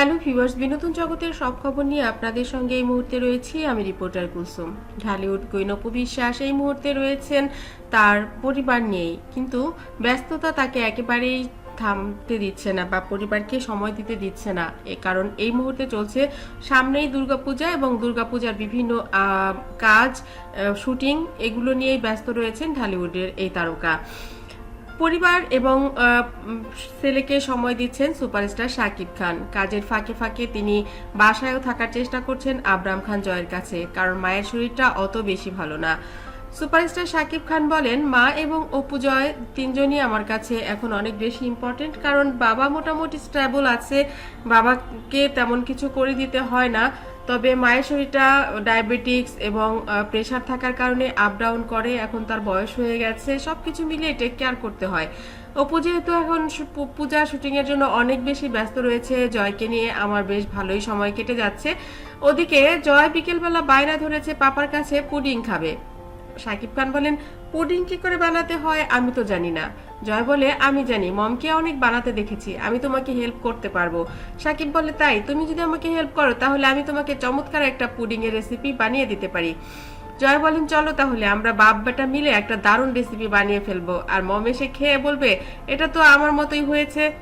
Hello viewers, বিনোদন জগতের সব খবর নিয়ে আপনাদের সঙ্গে এই মুহূর্তে রয়েছি আমি রিপোর্টার কুলসুম। ঢালিউড গৈনপ বিশ্বাস এই মুহূর্তে রয়েছেন তার পরিবার নিয়েই। কিন্তু ব্যস্ততা তাকে একেবারেই থামতে দিচ্ছে না বা পরিবারকে সময় দিতে দিচ্ছে না। এ কারণ এই মুহূর্তে চলছে সামনেই দুর্গাপূজা এবং দুর্গাপূজার বিভিন্ন কাজ শুটিং এগুলো নিয়েই ব্যস্ত রয়েছেন ঢালিউডের এই তারকা। পরিবার এবং ছেলেকে সময় দিচ্ছেন সুপারস্টার শাকিব খান। কাজের ফাঁকে ফাঁকে তিনি বাসায়ও থাকার চেষ্টা করছেন আবরাম খান জয়ের কাছে, কারণ মায়ের শরীরটা অত বেশি ভালো না। সুপারস্টার শাকিব খান বলেন, মা এবং অপু জয় তিনজনই আমার কাছে এখন অনেক বেশি ইম্পর্টেন্ট কারণ বাবা মোটামুটি স্ট্যাবল আছে, বাবাকে তেমন কিছু করে দিতে হয় না। তবে মায়ের শরীরটা ডায়াবেটিক্স এবং প্রেশার থাকার কারণে আপ ডাউন করে, এখন তার বয়স হয়ে গেছে। সব কিছু মিলিয়ে টেক কেয়ার করতে হয়। অপু যেহেতু এখন শু- পু- পূজা শুটিং এর জন্য অনেক বেশি ব্যস্ত রয়েছে। জয়কে নিয়ে আমার বেশ ভালোই সময় কেটে যাচ্ছে। ওদিকে জয় বিকেলবেলা বায়না ধরেছে, পাপার কাছে পুডিং খাবে। সাকিব খান বলেন পুডিং কি করে বানাতে হয় আমি তো জানি না। জয় বলে, আমি জানি, মমকে অনেক বানাতে দেখেছি, আমি তোমাকে হেল্প করতে পারব। সাকিব বলে, তাই, তুমি যদি আমাকে হেল্প করো, তাহলে আমি তোমাকে চমৎকার একটা পুডিং এর রেসিপি বানিয়ে দিতে পারি। জয় বলেন, চলো তাহলে, আমরা বাপ বেটা মিলে একটা দারুণ রেসিপি বানিয়ে ফেলব। আর মম এসে খেয়ে বলবে, এটা তো আমার মতোই হয়েছে।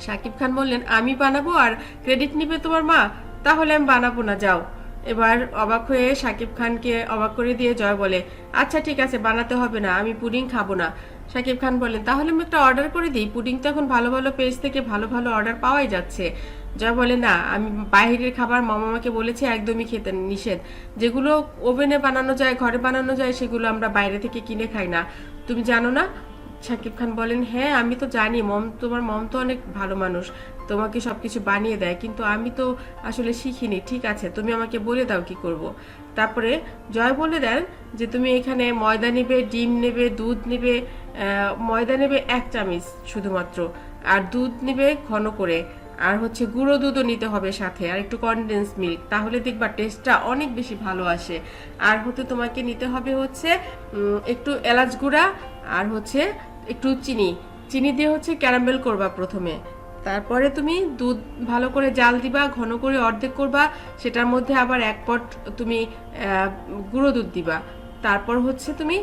সাকিব খান বললেন, আমি বানাবো, আর ক্রেডিট নিবে তোমার মা? তাহলে আমি বানাবো না, যাও। এবার অবাক হয়ে সাকিব খানকে অবাক করে দিয়ে জয় বলে আচ্ছা ঠিক আছে, বানাতে হবে না, আমি পুডিং খাব না। সাকিব খান বলেন, তাহলে আমি একটা অর্ডার করে দিই, পুডিং তো এখন ভালো ভালো পেজ থেকে ভালো ভালো অর্ডার পাওয়াই যাচ্ছে। জয় বলে, না, আমি বাইরের খাবার মামা আমাকে বলেছে, একদমই খেতে নিষেধ। যেগুলো ওভেনে বানানো যায়, ঘরে বানানো যায়, সেগুলো আমরা বাইরে থেকে কিনে খাই না। তুমি জানো না? শাকিব খান বলেন হ্যাঁ আমি তো জানি, মম, তোমার মম তো অনেক ভালো মানুষ। তোমাকে সবকিছু বানিয়ে দেয়, কিন্তু আমি তো আসলে শিখিনি। ঠিক আছে, তুমি আমাকে বলে দাও কি করব। তারপরে জয় বলে দেন যে তুমি এখানে ময়দা নেবে, ডিম নেবে, দুধ নেবে ময়দা নেবে এক চামচ শুধুমাত্র, আর দুধ নেবে ঘন করে। আর হচ্ছে গুঁড়ো দুধও নিতে হবে সাথে, আর একটু কনডেন্স মিল্ক তাহলে দেখবা টেস্টটা অনেক বেশি ভালো আসে। আর হতে তোমাকে নিতে হবে হচ্ছে একটু এলাচ গুঁড়া, আর হচ্ছে একটু চিনি। চিনি দিয়ে হচ্ছে ক্যারামেল করবা প্রথমে। তারপরে তুমি দুধ ভালো করে জাল দিবা, ঘন করে অর্ধেক করবা, সেটার মধ্যে আবার এক পট তুমি গুঁড়ো দুধ দিবা। তারপর হচ্ছে তুমি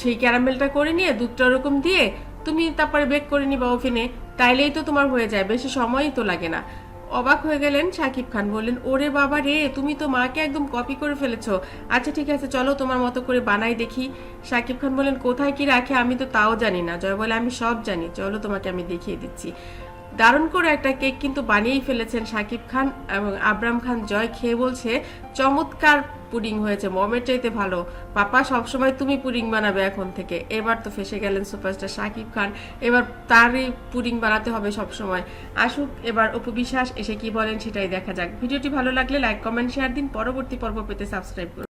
সেই ক্যারামেলটা করে নিয়ে দুধটা ওরকম দিয়ে তুমি তারপরে বেক করে নিবা ওভেনে তাইলেই তো তোমার হয়ে যায়, বেশি সময়ই তো লাগে না। অবাক হয়ে গেলেন সাকিব খান। বললেন, ওরে বাবা রে, তুমি তো মাকে একদম কপি করে ফেলেছ। আচ্ছা ঠিক আছে, চলো তোমার মতো করে বানাই দেখি। সাকিব খান বললেন, কোথায় কি রাখে আমি তো তাও জানি না। জয় বলে, আমি সব জানি, চলো তোমাকে আমি দেখিয়ে দিচ্ছি। দারুণ করে একটা কেক কিন্তু বানিয়েই ফেলেছেন সাকিব খান এবং আবরাম খান। জয় খেয়ে বলছে, চমৎকার পুডিং হয়েছে, মমের চাইতে ভালো। পাপা, সবসময় তুমি পুডিং বানাবে এখন থেকে। এবার তো ফেসে গেলেন সুপারস্টার শাকিব খান। এবার তারই পুডিং বানাতে হবে সবসময়। আসুক, এবার উপবিশ্বাস এসে কি বলেন সেটাই দেখা যাক। ভিডিওটি ভালো লাগলে লাইক, কমেন্ট, শেয়ার দিন। পরবর্তী পর্ব পেতে সাবস্ক্রাইব করুন।